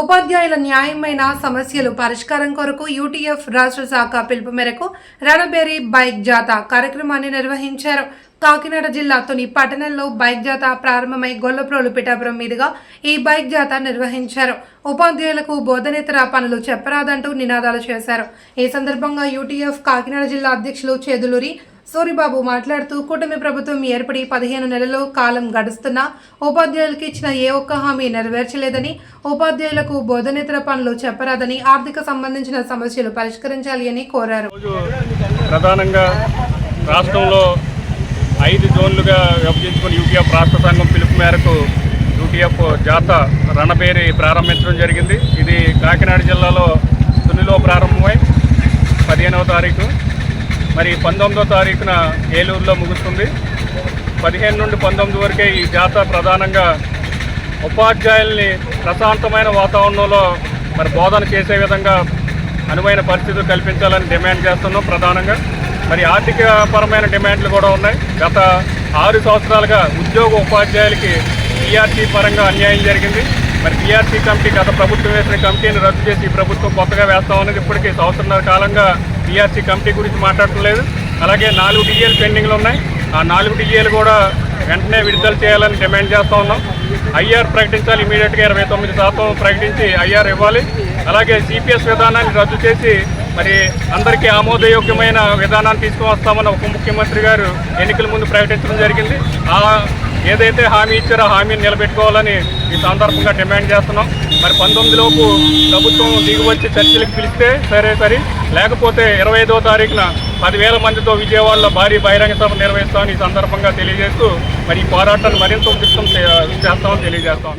ఉపాధ్యాయుల న్యాయమైన సమస్యలు పరిష్కారం కొరకు యూటీఎఫ్ రాష్ట్ర శాఖ పిలుపు మేరకు రణబేరి బైక్ జాత కార్యక్రమాన్ని నిర్వహించారు. కాకినాడ జిల్లా తొని పట్టణంలో బైక్ జాత ప్రారంభమై గొల్లప్రోలు పిఠాపురం మీదుగా ఈ బైక్ జాత నిర్వహించారు. ఉపాధ్యాయులకు బోధనేతర పనులు చెప్పరాదంటూ నినాదాలు చేశారు. ఈ సందర్భంగా యూటీఎఫ్ కాకినాడ జిల్లా అధ్యక్షులు చేదులూరి సూరిబాబు మాట్లాడుతూ కూటమి ప్రభుత్వం ఏర్పడి పదిహేను నెలలు కాలం గడుస్తున్నా ఉపాధ్యాయులకు ఇచ్చిన ఏ ఒక్క హామీ నెరవేర్చలేదని ఉపాధ్యాయులకు బోధనేతర పనులు చెప్పరాదని ఆర్థిక సంబంధించిన సమస్యలు పరిష్కరించాలి అని కోరారు. ప్రధానంగా రాష్ట్రంలో ఐదు జోన్లుగా విభజించుకుని యూటీఎఫ్ రాష్ట్ర సంఘం పిలుపు మేరకు యూటీఎఫ్ జాత రణబేరి ప్రారంభించడం జరిగింది. ఇది కాకినాడ జిల్లాలో తునిలో ప్రారంభమై పదిహేనవ తారీఖు. మరి పంతొమ్మిదో తారీఖున ఏలూరులో ముగుస్తుంది. పదిహేను నుండి పంతొమ్మిది వరకే ఈ జాతర ప్రధానంగా ఉపాధ్యాయుల్ని ప్రశాంతమైన వాతావరణంలో మరి బోధన చేసే విధంగా అనువైన పరిస్థితులు కల్పించాలని డిమాండ్ చేస్తున్నాం ప్రధానంగా. మరి ఆర్థిక పరమైన డిమాండ్లు కూడా ఉన్నాయి. గత ఆరు సంవత్సరాలుగా ఉద్యోగ ఉపాధ్యాయులకి పీఆర్సీ పరంగా అన్యాయం జరిగింది. మరి బీఆర్సీ కమిటీ గత ప్రభుత్వం వేసిన కమిటీని రద్దు చేసి ఈ ప్రభుత్వం కొత్తగా వేస్తామనేది ఇప్పటికీ సంవత్సరాల కాలంగా బీఆర్సీ కమిటీ గురించి మాట్లాడటం లేదు. అలాగే నాలుగు డిఏలు పెండింగ్లు ఉన్నాయి. ఆ నాలుగు డిఏలు కూడా వెంటనే విడుదల చేయాలని డిమాండ్ చేస్తూ ఉన్నాం. ఐఆర్ ప్రకటించాలి ఇమీడియట్గా ఇరవై తొమ్మిది శాతం ప్రకటించి ఐఆర్ ఇవ్వాలి. అలాగే సిపిఎస్ విధానాన్ని రద్దు చేసి మరి అందరికీ ఆమోదయోగ్యమైన విధానాన్ని తీసుకువస్తామని ఉప ముఖ్యమంత్రి గారు ఎన్నికల ముందు ప్రకటించడం జరిగింది. ఆ ఏదైతే హామీ ఇచ్చారో హామీని నిలబెట్టుకోవాలని ఈ సందర్భంగా డిమాండ్ చేస్తున్నాం. మరి పంతొమ్మిదిలోపు ప్రభుత్వం దిగువచ్చి చర్చలకు పిలిస్తే సరే సరే. లేకపోతే ఇరవై ఐదో తారీఖున పదివేల మందితో విజయవాడలో భారీ బహిరంగ సభ నిర్వహిస్తామని ఈ సందర్భంగా తెలియజేస్తూ మరి ఈ పోరాటాన్ని మరింత ఉధృతం చేస్తామని తెలియజేస్తాం.